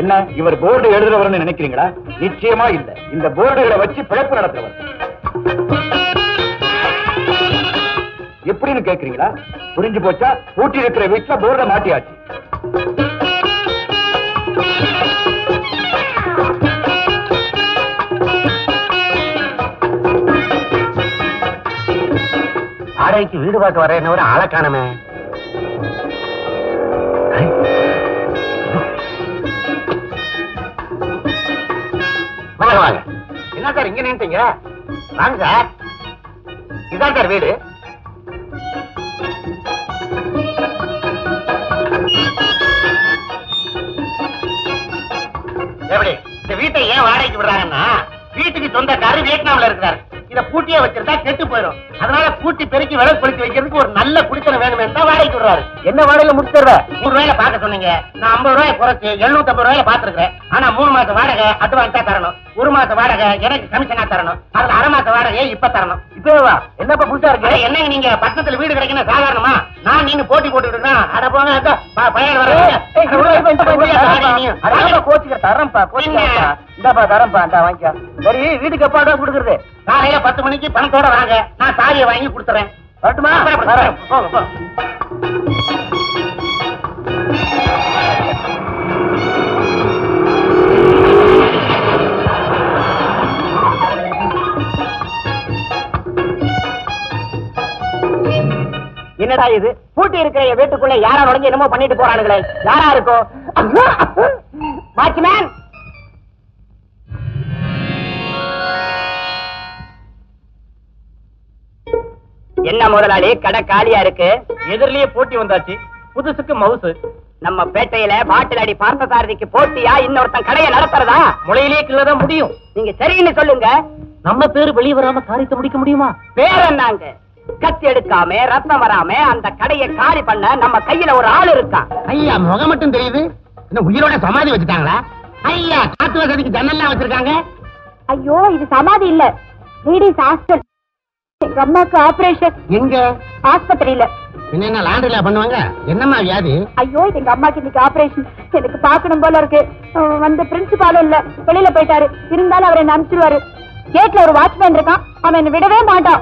என்ன இவர் போர்டு எழுதுறவர்னு நினைக்கிறீங்களா? நிச்சயமா இல்ல. இந்த போர்டுகளை வச்சு பிழைப்பு நடத்துறவர். எப்படின்னு கேக்குறீங்களா? புரிஞ்சு போச்சா? பூட்டி இருக்கிற வீட்டுல போர்டை மாட்டியாச்சு. வாடகைக்கு வீடு பார்க்க வர என்ன ஒரு ஆளை வாங்க வாங்க. என்ன சார் இங்க நின்றுட்டீங்க வாங்க சார். இதான் சார் வீடு. எப்படி இந்த வீட்டை ஏன் வாடகைக்கு விடுறாங்கன்னா வீட்டுக்கு சொந்தக்காரர் வியட்நாம்ல இருக்கிறாரு. இத பூட்டியே வச்சிருந்தா கெட்டு போயிடும் அதனால பூட்டி பெருக்கி விளக்கு கொளுத்தி வைக்கிறதுக்கு ஒரு நல்ல குடித்தனம் வேணுமே தான் வாடகைக்கு விடுறாரு. என்ன வாடகையில முடிச்சிருவ? நூறு ரூபாயில பார்க்க சொன்னீங்க. நான் ஐம்பது ரூபாய் குறைச்சு எழுநூத்தி ஐம்பது ரூபாயில பாத்துருக்கேன் ஆனா மூணு மாசம் வாடகை அட்வான்ஸா தரணும். ஒரு மாசம் வாடகை எனக்கு கமிஷனா தரணும். அதுல அரை மாசம் வாடகை இப்ப தரணும். இப்பவா என்னப்பா புதுசா இருக்கு? என்னங்க நீங்க? பக்கத்துல வீடு கிடைக்கணும் சாதாரணமா? நான் நீங்க போட்டி போட்டுக்கிட்டு அட போங்க பையன் வர கோச்சுக்க தரம்பா கோச்சுக்கப்பா. இந்தாப்பா தரம்பா இந்த வாங்கிக்கோ. சரி வீட்டுக்கு எப்பா தான் கொடுக்கறது? காலையில பத்து மணிக்கு பணத்தோட வாங்க. நான் சாவியை வாங்கி கொடுத்துறேன். வரட்டுமா. என்னடா இது? பூட்டி இருக்கிற வீட்டுக்குள்ள யாரா நுழைஞ்சு என்னமோ பண்ணிட்டு போறானுங்களே. யாரா இருக்கும் வாட்ச்மேன் என்ன முதலாளி கடை காலியா இருக்கு? எதிரிலேயே போட்டி வந்தாச்சு. புதுசுக்கு மவுசு நம்ம பேட்டையில பாட்டில் அடி பார்த்தசாரதிக்கு போட்டியா இன்னொருத்தன் கடையை நடத்துறதா? முளையிலேயே கிள்ளதான் முடியும். நீங்க சரின்னு சொல்லுங்க. நம்ம பேரு வெளியே வராம காரியத்தை முடிக்க முடியுமா? பேர் என்னங்க? கத்தி எடுக்காம ரத்தம் வராம அந்த கடையை காலி பண்ண நம்ம கையில ஒரு ஆள் இருக்கான். ஐயா முகம் மட்டும் தெரியுது. என்ன உயிரோட சமாதி வச்சுட்டாங்களா? ஐயா காத்து வசதிக்கு ஜன்னல்லாம் வச்சிருக்காங்க. ஐயோ இது சமாதி இல்ல. லேடிஸ் ஹாஸ்டல் எங்க அம்மாக்கு ஆபரேஷன் எங்க? ஆஸ்பத்திரியில. என்ன லாண்டரில பண்ணுவாங்க? என்னம்மா வியாதி? ஐயோ இது எங்க அம்மாக்கு இன்னைக்கு ஆபரேஷன் எனக்கு பார்க்கணும் போல இருக்கு. வந்து பிரின்சிபாலும் இல்ல. வெளியில போயிட்டாரு. இருந்தாலும் அவர் அனுப்பிச்சிருவாரு. கேட்ல ஒரு வாட்ச்மேன் இருக்கான். அவன் என்ன விடவே மாட்டான்.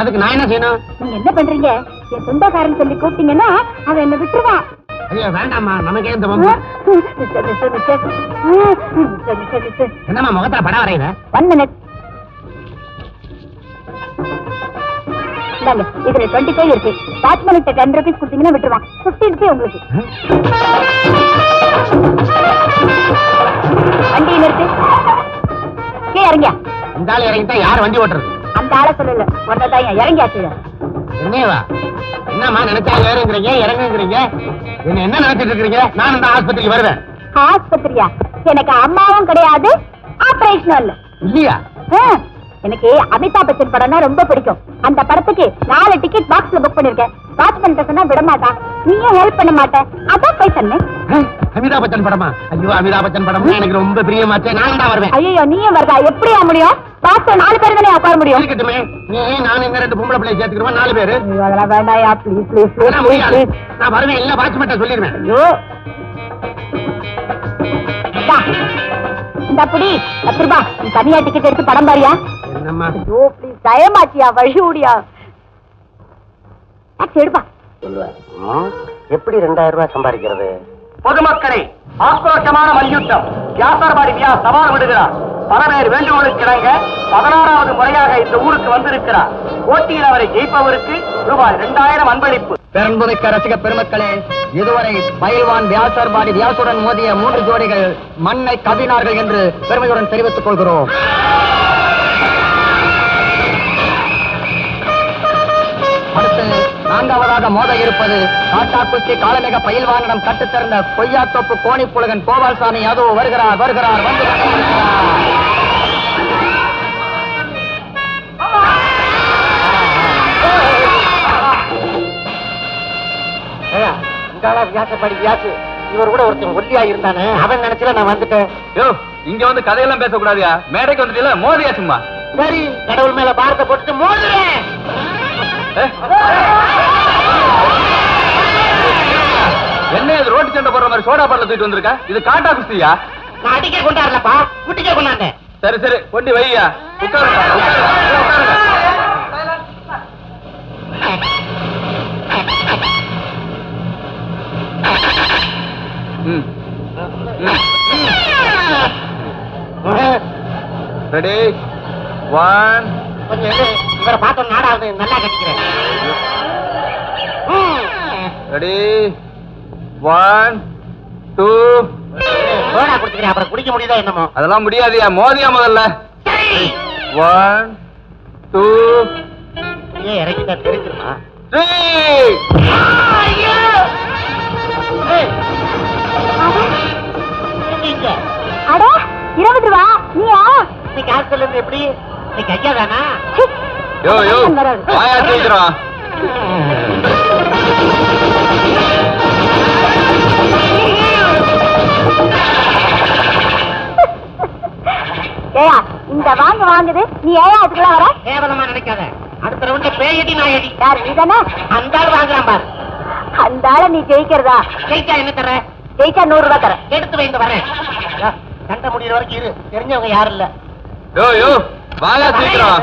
அதுக்கு நான் என்ன செய்யணும்? நீங்க என்ன பண்றீங்க? என் சொந்தக்காரன் சொல்லி கூப்பிட்டீங்கன்னா அவன் என்ன விட்டுருவான். ஐயோ வேண்டாம்மா. நமக்கே இந்த. என்னம்மா முகத்துல படம் வரையில ஒன் மினிட் இந்தாங்க இதுல டுவெண்ட்டி ஃபைவ் இருக்கு வாட்ச்மேனுக்கு டென் ருபீஸ் கொடுத்தீங்கன்னா விட்டுருவான். ஃபிஃப்டி ருபி உங்களுக்கு. வண்டி நிறுத்து கீழே இறங்கியா? இந்த ஆள் இறங்கிட்டா யார் வண்டி ஓட்டுறது? அந்த ஆளை சொல்லல. ஒன்னதான் இறங்கியாச்சு. என்னவா என்னம்மா நினைச்சா ஏறுங்கிறீங்க இறங்குங்கிறீங்க? என்ன என்ன நினைச்சிட்டு இருக்கீங்க நான் இந்த ஆஸ்பத்திரிக்கு வருவேன். ஆஸ்பத்திரியா? எனக்கு அம்மாவும் கிடையாது. ஆபரேஷனும் இல்ல இல்லையா? எனக்கு அமிதாப் பச்சன் படம்னா ரொம்ப பிடிக்கும். அந்த படத்துக்கு நாலு டிக்கெட் பாக்ஸ்ல புக் பண்ணிருக்கேன். வாட்ச்மேன் சொன்னா விட மாட்டான் நீயும் ஹெல்ப் பண்ண மாட்டேன் அதான் போய் சொன்னேன். அமிதாப் பச்சன் படமா? ஐயோ அமிதாப் பச்சன் படம் எனக்கு ரொம்ப பிரியமாச்சே நான் தான் வருவேன். ஐயோ நீயும் வருதா? எப்படியா முடியும்? பாக்ஸ்ல நாலு பேர் தானே உட்கார முடியும்? இருக்கட்டுமே. நீ நான் இந்த ரெண்டு பொம்பளை பிள்ளைய சேர்த்துக்கிறோம் நாலு பேரு. அதெல்லாம் வேண்டாயா ப்ளீஸ் ப்ளீஸ் நான் வருவேன். இல்ல வாட்ச்மேன் சொல்லிடுவேன். ஐயோ. இந்தா, இந்தா புடி. பத்து ரூபா நீ தனியா டிக்கெட் எடுத்து படம் பாரியா? என்னம்மா? ஐயோ ப்ளீஸ் தயமாச்சியா வழி ஓடியா. எடுப்பா. எப்படி ரெண்டாயிரம் ரூபாய் சம்பாதிக்கிறது? பொதுமக்களே ஆக்ரோஷமான மல்யுத்தம். வியாசார்பாடி வியா சவால் விடுகிறார். பல பேர் வேண்டுகோளுக்கு இணங்க பதினாறாவது முறையாக இந்த ஊருக்கு வந்திருக்கிறார். போட்டியில் அவரை ஜெயிப்பவருக்கு ரூபாய் இரண்டாயிரம் அன்பளிப்பு. பெரும்புமிக்க ரசிக பெருமக்களே இதுவரை பயில்வான் வியாசர்பாடி வியாசுடன் மோதிய மூன்று ஜோடிகள் மண்ணை கவினார்கள் என்று பெருமையுடன் தெரிவித்துக் கொள்கிறோம். நான்காவதாக மோத இருப்பது காட்டாக்குச்சி காலமிக பயில்வானிடம் கட்டுத்திறந்த கொய்யாத்தோப்பு கோணிப்புலகன் கோபால்சாமி அதோ வருகிறார் வருகிறார் வந்து இந்த ஆளா வியாசப்படி வியாசு இவர் கூட ஒருத்தன் ஒல்லியா இருந்தானே அவன் நினைச்சுல நான் வந்துட்டேன். யோ இங்க வந்து கதையெல்லாம் பேசக்கூடாதுயா? மேடைக்கு வந்துட்டீல மோதியா சும்மா சரி கடவுள் மேல பாரத்தை போட்டுட்டு மோதுறேன். என்ன இது ரோட்டு சண்டை போடுற மாதிரி சோடா பாட்டில் தூக்கிட்டு வந்திருக்க? இது காட்டா குஸ்தியா? நான் அடிக்க கொண்டாடலப்பா குட்டிக்கே கொண்டாண்டேன் சரி சரி கொண்டு வையா உட்காருங்க உட்காருங்க. உட்காருங்க. ரெடி ஒன் கொஞ்சம். இவரை பார்த்தோம் நாடாவது நல்லா கட்டிக்கிறேன். ரெடி ஒன் டூ சோடா குடிச்சுக்கிறேன் அப்புறம் குடிக்க முடியுதோ என்னமோ. அதெல்லாம் முடியாதுயா? மோதியா முதல்ல. ஒன் டூ ஏன் இறக்கிட்டா தெரிஞ்சிருமா? அட இருபது ரூபா நீயா? இன்னைக்கு ஹாஸ்டல்ல இருந்து எப்படி? இன்னைக்கு ஐயா தானா யோ யோ. வாயா ஏயா இந்த வாங்க வாங்குது நீ ஏயா அதுக்குள்ள வர? கேவலமா நினைக்காத. அடுத்த ரவுண்ட பேயடி நான் எடி யார் நீதானே அந்த ஆள் வாங்குறான் பாரு. அந்த ஆளை நீ ஜெயிக்கிறதா? ஜெயிச்சா என்ன தர ஜெயிச்சா நூறு ரூபாய் தரேன் எடுத்து வைந்து வரேன். சண்டை முடியிற வரைக்கும் இரு. தெரிஞ்சவங்க யாரும் இல்ல. யோ யோ வாயா சீக்கிரம்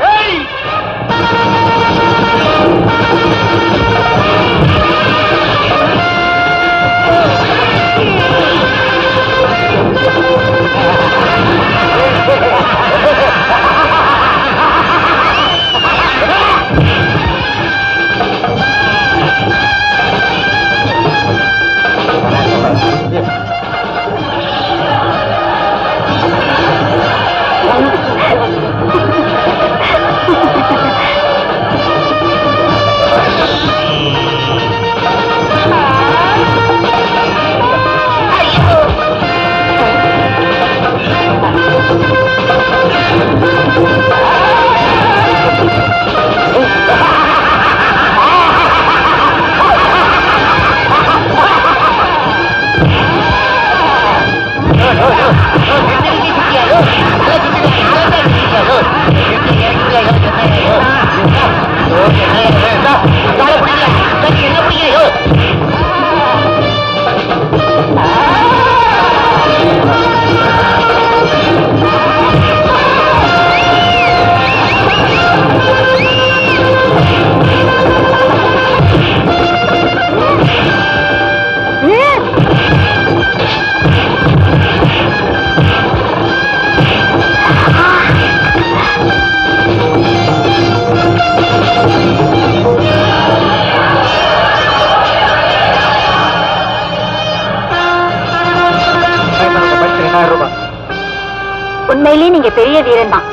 நீங்க பெரிய வீரன் தான்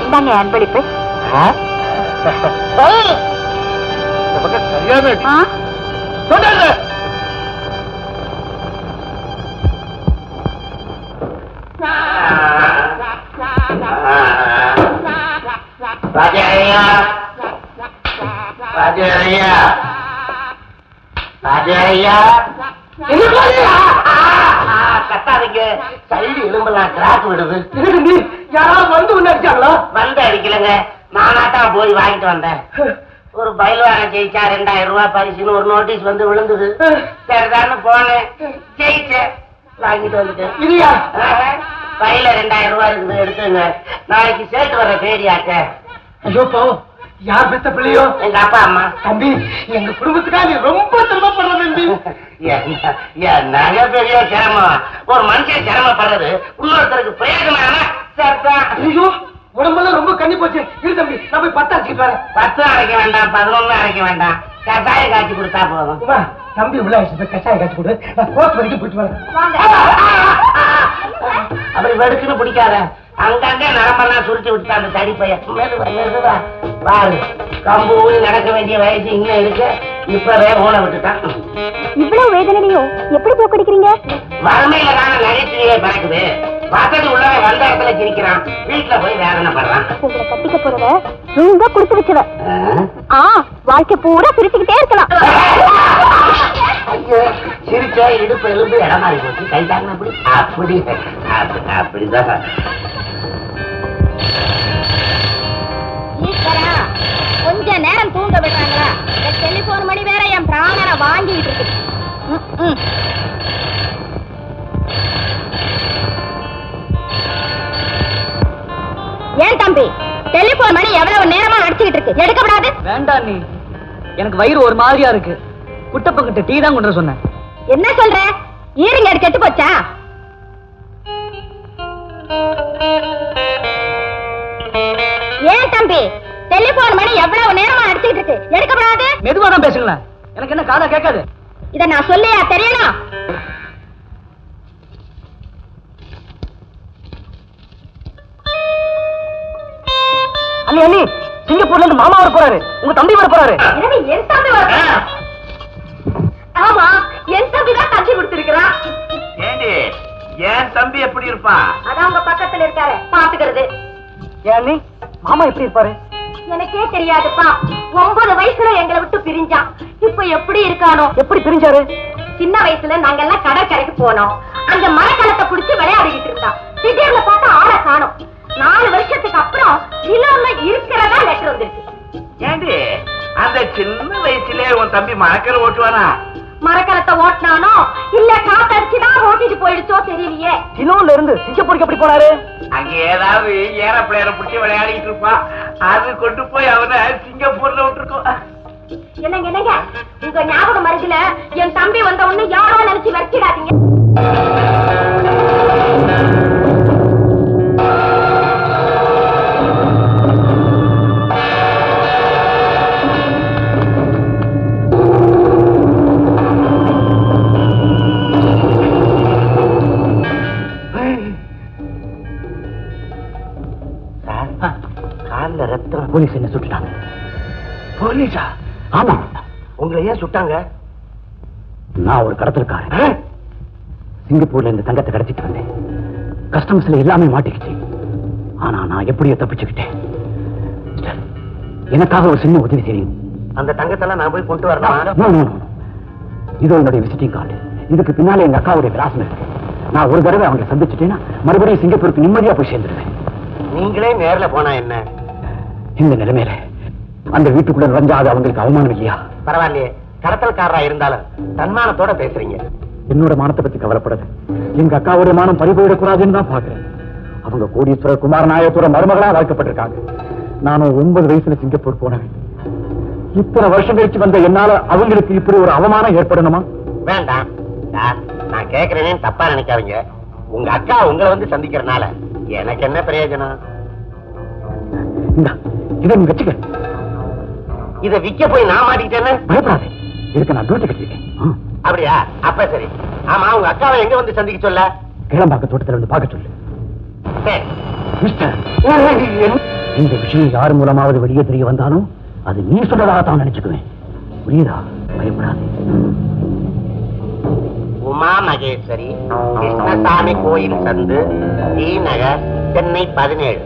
இந்தாங்க அன்பளிப்பு. சரியான ஆ? ராஜையா ராஜையா ராஜையா கத்தாதீங்க. சைடு எலும்பெல்லாம் கிராக் விடுது. யாராவது வந்து ஒண்ணு அடிச்சாங்களா? வந்து அடிக்கலங்க. நானா தான் போய் வாங்கிட்டு வந்தேன். ஒரு பயில்வாரன் ஜெயிச்சா ரெண்டாயிரம் ரூபாய் பரிசுன்னு ஒரு நோட்டீஸ் வந்து விழுந்தது. சரிதான்னு போனேன். ஜெயிச்சேன். வாங்கிட்டு வந்துட்டேன். இல்லையா பையில ரெண்டாயிரம் ரூபாய் இருக்குது எடுத்துங்க. நாளைக்கு சேர்த்து வர பேரியாக்க ஐயோ பாவம். யார் பெத்த பிள்ளையோ? எங்க அப்பா அம்மா. தம்பி எங்க குடும்பத்துக்கா நீ ரொம்ப சிரமப்படுற தம்பி. பெரிய சிரமம். ஒரு மனுஷன் சிரமப்படுறது. இன்னொருத்தருக்கு பிரயோஜனம் சரிதான். ஐயோ உடம்பெல்லாம் ரொம்ப கண்ணி போச்சு. இரு தம்பி நான் போய் பத்து அடிச்சுட்டு வரேன். பத்து அரைக்க வேண்டாம் பதினொன்னு அரைக்க வேண்டாம். கசாயம் காய்ச்சி கொடுத்தா போதும். தம்பி உள்ள ஆயிடுச்சு கஷாயம் காய்ச்சி கொடு. நான் கோர்ட் வரைக்கும் போயிட்டு வரேன். அப்படி வெடுக்குன்னு பிடிக்காத. அங்கங்க நரம்பெல்லாம் சுருட்டி விட்டு அந்த தடி பையன் பாரு. கம்பு ஊனி நடக்க வேண்டிய வயசு இன்னும் இருக்கு. இப்பவே ஊனை விட்டுட்டான். இவ்வளவு வேதனையும் எப்படி தோக்கடிக்கிறீங்க வறுமையில தானே நகைச்சுவையே பறக்குது. வசதி உள்ளவன் வந்த இடத்துல சிரிக்கிறான். வீட்டுல போய் வேதனை படுறான் உங்களை கட்டிக்க போறத ரொம்ப கொடுத்து வச்சவ ஆ வாழ்க்கை பூரா சிரிச்சுக்கிட்டே இருக்கலாம். சிரிச்சா இடுப்பு எலும்பு இடம் போச்சு. கை தாங்க அப்படி? அப்படி. அப்படிதான். கொஞ்ச நேரம் தூங்க விடுறாங்களா? டெலிபோன் மணி வேற என் பிராணனை வாங்கிட்டு இருக்கு. ஏன் தம்பி? டெலிபோன் மணி எவ்வளவு நேரமா அடிச்சுக்கிட்டு இருக்கு? எடுக்க விடாது. வேண்டாம் நீ. எனக்கு வயிறு ஒரு மாதிரியா இருக்கு. குட்டப்பங்கிட்ட டீ தான் கொண்டு சொன்னேன். என்ன சொல்ற? ஈரிங்க கெட்டு போச்சா? ஏன் தம்பி? டெலிபோன் மணி எவ்வளவு நேரமா அடிச்சுக்கிட்டு இருக்கு? எடுக்கப்படாது. மெதுவா தான் பேசுங்களேன். எனக்கு என்ன காதா கேட்காது. இத நான் சொல்லியா தெரியணும் அண்ணி அண்ணி சிங்கப்பூர்ல இருந்து மாமா வர போறாரு. உங்க தம்பி வர போறாரு. என் தம்பி வர ஆமா என் தம்பி தான் தம்பி கொடுத்திருக்கிறான். ஏண்டி என் தம்பி எப்படி இருப்பான் அதான் உங்க பக்கத்துல இருக்காரு பாத்துக்கிறது ஏன் மாமா எப்படி இருப்பாரு? எனக்கே தெரியாதுப்பா. ஒன்பது வயசுல எங்களை விட்டு பிரிஞ்சான். இப்ப எப்படி இருக்கானோ. எப்படி பிரிஞ்சாரு? சின்ன வயசுல நாங்க எல்லாம் கடற்கரைக்கு போனோம். அங்க மரக்கலத்தை புடிச்சு விளையாடிக்கிட்டு இருந்தான். திடீர்னு பார்த்தா ஆளை காணோம். நாலு வருஷத்துக்கு அப்புறம் நிலம்ல இருக்கிறதா லெட்டர் வந்துருக்கு ஏண்டி அந்த சின்ன வயசுலயே உன் தம்பி மறக்கல ஓட்டுவானா? மரக்கலத்தை ஓட்டினானோ? இல்ல காத்தடிச்சுதான் ஓட்டிட்டு போயிடுச்சோ தெரியலையே. சிலோன்ல இருந்து சிங்கப்பூருக்கு எப்படி போனாரு? அங்க ஏதாவது ஏரோப்ளேன பிடிச்சி விளையாடிட்டு இருப்பான் அது கொண்டு போய் அவனை சிங்கப்பூர்ல விட்டுருக்கோம். என்னங்க என்னங்க? உங்க ஞாபகம் மருதுல என் தம்பி வந்த உடனே யாரோ நினைச்சு வச்சிடாதீங்க சுட்டாங்க நான் ஒரு கடத்தலுக்காரன் சிங்கப்பூர்ல இந்த தங்கத்தை கடத்திட்டு வந்தேன். கஸ்டம்ஸ்ல எல்லாமே மாட்டிக்கிச்சு. ஆனா நான் எப்படியோ தப்பிச்சுக்கிட்டேன். எனக்காக ஒரு சின்ன உதவி செய்யும் அந்த தங்கத்தெல்லாம் நான் போய் கொண்டு வரணும்? இதோ என்னுடைய விசிட்டிங் கார்டு இதுக்கு பின்னாலே எங்க அக்காவுடைய விலாசம் இருக்கு. நான் ஒரு தடவை அவங்களை சந்திச்சுட்டேன்னா மறுபடியும் சிங்கப்பூருக்கு நிம்மதியா போய் சேர்ந்துருவேன். நீங்களே நேர்ல போனா என்ன? இந்த நிலைமையில அந்த வீட்டுக்குள்ள நுழைஞ்சா அது அவங்களுக்கு அவமானம் இல்லையா? பரவாயில்லையே. கடத்தல்காரரா இருந்தாலும் தன்மானத்தோட பேசுறீங்க. என்னோட மானத்தை பத்தி கவலைப்படாது. எங்க அக்காவுடைய மானம் பறிபோயிடக்கூடாதுன்னு தான் பாக்குறேன். அவங்க கோடீஸ்வரர் குமார் நாயத்தோட மருமகளா வளர்க்கப்பட்டிருக்காங்க நானும் ஒன்பது வயசுல சிங்கப்பூர் போனேன். இத்தனை வருஷம் கழிச்சு வந்த என்னால அவங்களுக்கு இப்படி ஒரு அவமானம் ஏற்படணுமா? வேண்டாம். நான் கேக்குறேனேன்னு தப்பா நினைக்காதீங்க. உங்க அக்கா உங்களை வந்து சந்திக்கிறனால எனக்கு என்ன பிரயோஜனம்? இதை வச்சுக்க. இத விக்க போய் நான் மாட்டிக்கிட்டேன்னு? பயப்படாதே. இதுக்கு நான் டியூட்டி கட்டிருக்கேன் அப்படியா? அப்ப சரி. ஆமா உங்க அக்காவை எங்க வந்து சந்திக்க சொல்ல? கிளம்பாக்க தோட்டத்துல வந்து பார்க்க சொல்லு. இந்த விஷயம் யார் மூலமாவது வெளியே தெரிய வந்தாலும் அது நீ சொன்னதாக தான் நினைச்சுக்குவேன். புரியுதா? பயப்படாதே. உமா மகேஸ்வரி கிருஷ்ணசாமி கோயில் சந்து டி நகர் சென்னை பதினேழு.